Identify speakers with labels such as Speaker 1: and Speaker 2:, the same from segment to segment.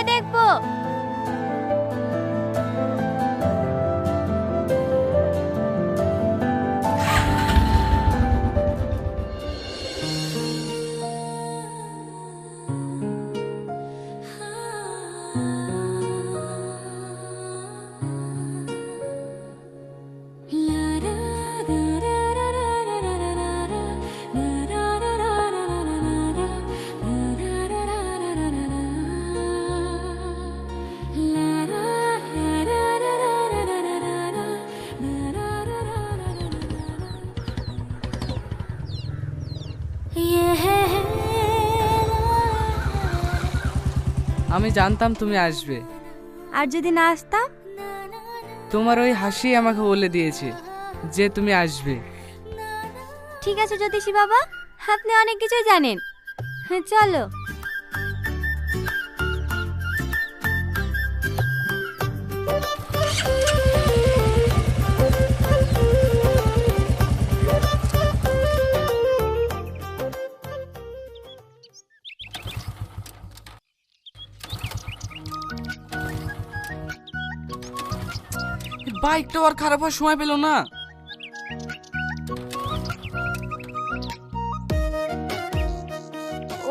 Speaker 1: মেয়ে দেখবো
Speaker 2: আমি জানতাম তুমি আসবে।
Speaker 1: আর যদি না আসতাম?
Speaker 2: তোমার ওই হাসি আমাকে বলে দিয়েছে যে তুমি আসবে।
Speaker 1: ঠিক আছে জ্যোতিষী বাবা আপনি অনেক কিছু জানেন। হ্যাঁ, চলো।
Speaker 2: বাইকটা আর খারাপ হওয়ার সময় পেল না।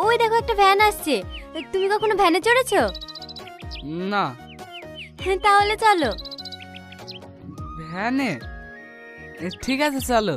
Speaker 1: ওই দেখো একটা ভ্যান আসছে। তুমি কখনো ভ্যানে চড়েছো?
Speaker 2: না।
Speaker 1: হ্যাঁ, তাহলে চলো।
Speaker 2: ভ্যানে ঠিক আছে চলো।